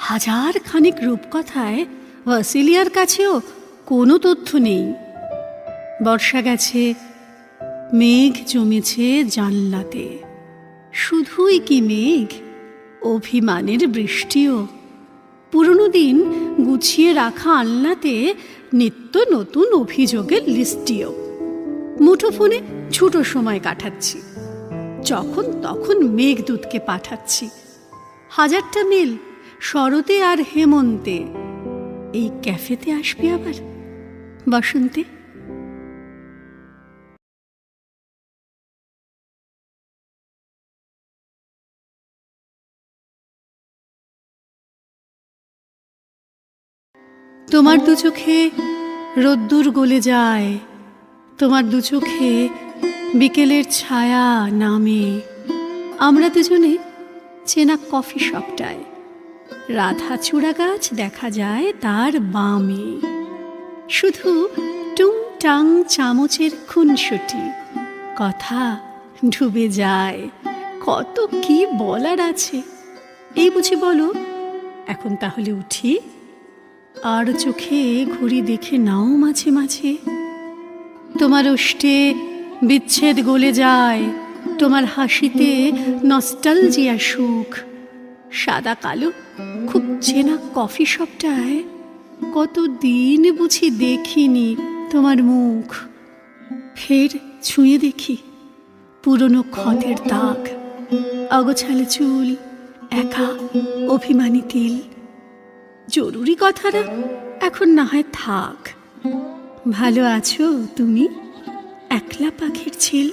হাজার খানিক রূপকথায় ভাসিলিয়ার কাছেও কোনো তথ্য নেই। বর্ষা গেছে, মেঘ জমেছে জানলাতে। শুধুই কি মেঘ? অভিমানের বৃষ্টিও। পুরনো দিন গুছিয়ে রাখা আলনাতে নিত্য নতুন অভিযোগের লিস্টিও। মুঠোফোনে ছোটো সময় কাটাচ্ছি। যখন তখন মেঘদূতকে পাঠাচ্ছি। হাজারটা মেল শরতে আর হেমন্তে। এই ক্যাফেতে আসবি আবার? বসন্তে? তোমার দু চোখে রোদ্দুর গলে যায়। তোমার দু চোখে বিকেলের ছায়া নামে। আমরা দুজনে চেনা কফি শপটায়। রাধা চূড়া গাছ দেখা যায় তার বামে। শুধু টুং টাং চামচের খুনসুটি। কথা ডুবে যায়। কত কি বলার আছে? এই বুঝি বলো। এখন তাহলে উঠি। আর চোখে ঘুরি দেখে নাও মাঝে মাঝে। তোমার ওষ্ঠে বিচ্ছেদ গলে যায়। তোমার হাসিতে নস্টালজিয়া সুখ। সাদা কালো, খুব চেনা কফি শপটায় কত দিন বুঝি দেখিনি তোমার মুখ। ফের ছুঁয়ে দেখি পুরনো ক্ষতের দাগ, অগোছালে চুল, একা অভিমানী তিল। জরুরি কথাটা এখন না হয় থাক। ভালো আছো তুমি? একলা পাখির ছিল।